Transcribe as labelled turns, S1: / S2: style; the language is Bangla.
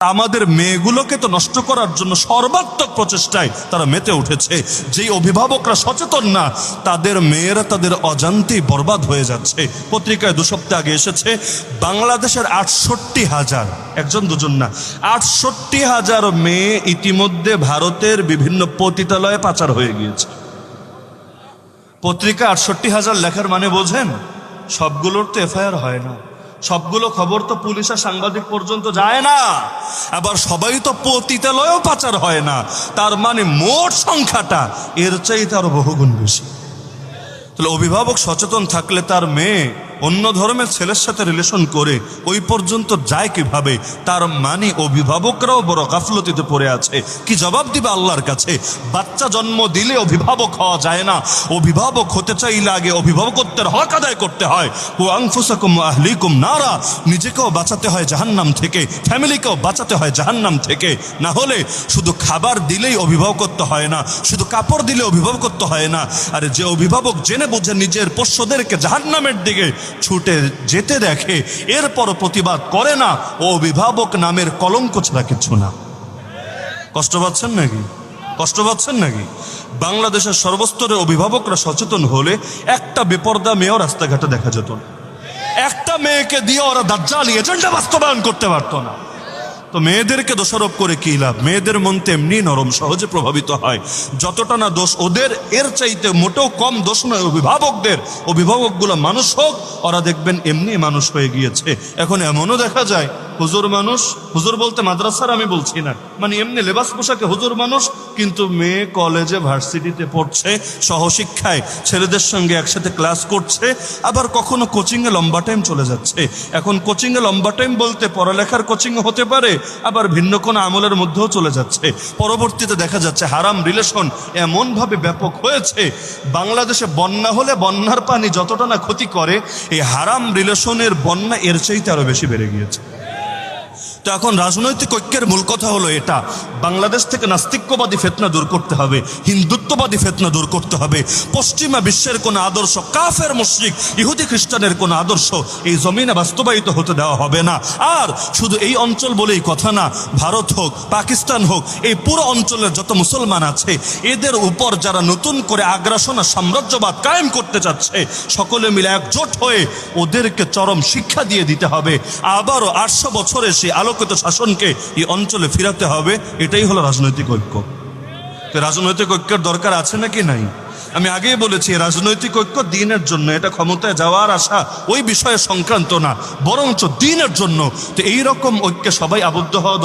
S1: আমাদের মেয়েগুলোকে তো নষ্ট করার জন্য সর্বাত্মক প্রচেষ্টায় তারা মেতে উঠেছে। যেই অভিভাবকরা সচেতন না, তাদের মেয়েরা তাদের অজান্তেই বরবাদ হয়ে যাচ্ছে। পত্রিকায় দু সপ্তাহ আগে এসেছে, বাংলাদেশের আটষট্টি হাজার, একজন দুজন না, আটষট্টি হাজার মেয়ে ইতিমধ্যে ভারতের বিভিন্ন পতিতালয়ে পাচার হয়ে গিয়েছে। পত্রিকা আটষট্টি হাজার লেখার মানে বোঝেন? সবগুলোর তো এফআইআর হয় না। সবগুলো খবর তো পুলিশ আর সাংবাদিক পর্যন্ত যায় না। আবার সবাই তো পতিতালয়ও পাচার হয় না। তার মানে মোট সংখ্যাটা এর চাইতে আরও বহুগুণ বেশি। তাহলে অভিভাবক সচেতন থাকলে তার মেয়ে অন্য ধর্মের ছেলের সাথে রিলেশন করে ওই পর্যন্ত যায় কীভাবে? তার মানে অভিভাবকরাও বড় গাফলতিতে পড়ে আছে। কি জবাব দিবে আল্লাহর কাছে? বাচ্চা জন্ম দিলে অভিভাবক হওয়া যায় না। অভিভাবক হতে চাইলে আগে অভিভাবকত্বের হক আদায় করতে হয়। ও আংফুসাকুম আহলিকুম নারা। নিজেকেও বাঁচাতে হয় জাহান্নাম থেকে, ফ্যামিলিকেও বাঁচাতে হয় জাহান্নাম থেকে। না হলে শুধু খাবার দিলেই অভিভাবকত্ব হয় না, শুধু কাপড় দিলে অভিভাবকত্ব হয় না। আর যে অভিভাবক জেনে বুঝে নিজের পোষ্যদেরকে জাহান্নামের দিকে ছুটে যেতে দেখে এরপরও প্রতিবাদ করে না, ও অভিভাবক নামের কলঙ্ক ছাড়া কিছু না। কষ্ট পাচ্ছেন নাকি? কষ্ট পাচ্ছেন নাকি? বাংলাদেশের সর্বস্তরের অভিভাবকরা সচেতন হলে একটা বেপর্দা মেয়েও রাস্তাঘাটে দেখা যেত না। একটা মেয়েকে দিয়ে ওরা দাজ্জালি এজেন্ডা বাস্তবায়ন করতে পারতো না। তো মেয়েদেরকে দোষারোপ করে কি লাভ? মেয়েদের মন তেমনি নরম, সহজে প্রভাবিত হয়। যতটা না দোষ ওদের, এর চাইতে মোটেও কম দোষ নয় অভিভাবকদের। অভিভাবকগুলো মানুষ হোক ওরা দেখবেন এমনি মানুষ হয়ে গিয়েছে। এখন এমনও দেখা যায়, হুজুর মানুষ, হুজুর বলতে মাদ্রাসার আমি বলছি না। মানে এমনি লেবাস পোশাকে হুজুর মানুষ, কিন্তু মেয়ে কলেজে ভার্সিটিতে পড়ছে, সহশিক্ষায়, ছেলেদের সঙ্গে একসাথে ক্লাস করছে, আবার কখনো কোচিংয়ে লম্বা টাইম চলে যাচ্ছে। এখন কোচিংয়ে লম্বা টাইম বলতে পড়ালেখার কোচিং হতে পারে, আবার ভিন্ন কোনো আমলের মধ্যেও চলে যাচ্ছে। পরবর্তীতে দেখা যাচ্ছে হারাম রিলেশন এমনভাবে ব্যাপক হয়েছে, বাংলাদেশে বন্যা হলে বন্যার পানি যতটা না ক্ষতি করে এই হারাম রিলেশনের বন্যা এর চাইতে আরও বেশি বেড়ে গিয়েছে। তো এখন রাজনৈতিক ঐক্যের মূল কথা হলো এটা। বাংলাদেশ থেকে নাস্তিক্যবাদী ফেতনা দূর করতে হবে, হিন্দুত্ববাদী ফেতনা দূর করতে হবে। পশ্চিমা বিশ্বের কোনো আদর্শ, কাফের, মুশরিক, ইহুদি, খ্রিস্টানের কোনো আদর্শ এই জমিনে বাস্তবায়িত হতে দেওয়া হবে না। আর শুধু এই অঞ্চল বলেই কথা না, ভারত হোক, পাকিস্তান হোক, এই পুরো অঞ্চলের যত মুসলমান আছে, এদের উপর যারা নতুন করে আগ্রাসন আর সাম্রাজ্যবাদ কায়েম করতে চাচ্ছে, সকলে মিলে একজোট হয়ে ওদেরকে চরম শিক্ষা দিয়ে দিতে হবে। আবারও আটশো বছরে সেই আলোকিত শাসনকে এই অঞ্চলে ফিরাতে হবে, এটাই হলো রাজনৈতিক ঐক্য। তো রাজনৈতিক ঐক্যের দরকার আছে নাকি নাই? আমি আগেই বলেছি, রাজনৈতিক ঐক্য দিনের জন্য, এটা ক্ষমতায় যাওয়ার আশা ওই বিষয়ে সংক্রান্ত না, বরঞ্চ দিনের জন্য। তো এইরকম ঐক্যে সবাই আবদ্ধ হওয়া।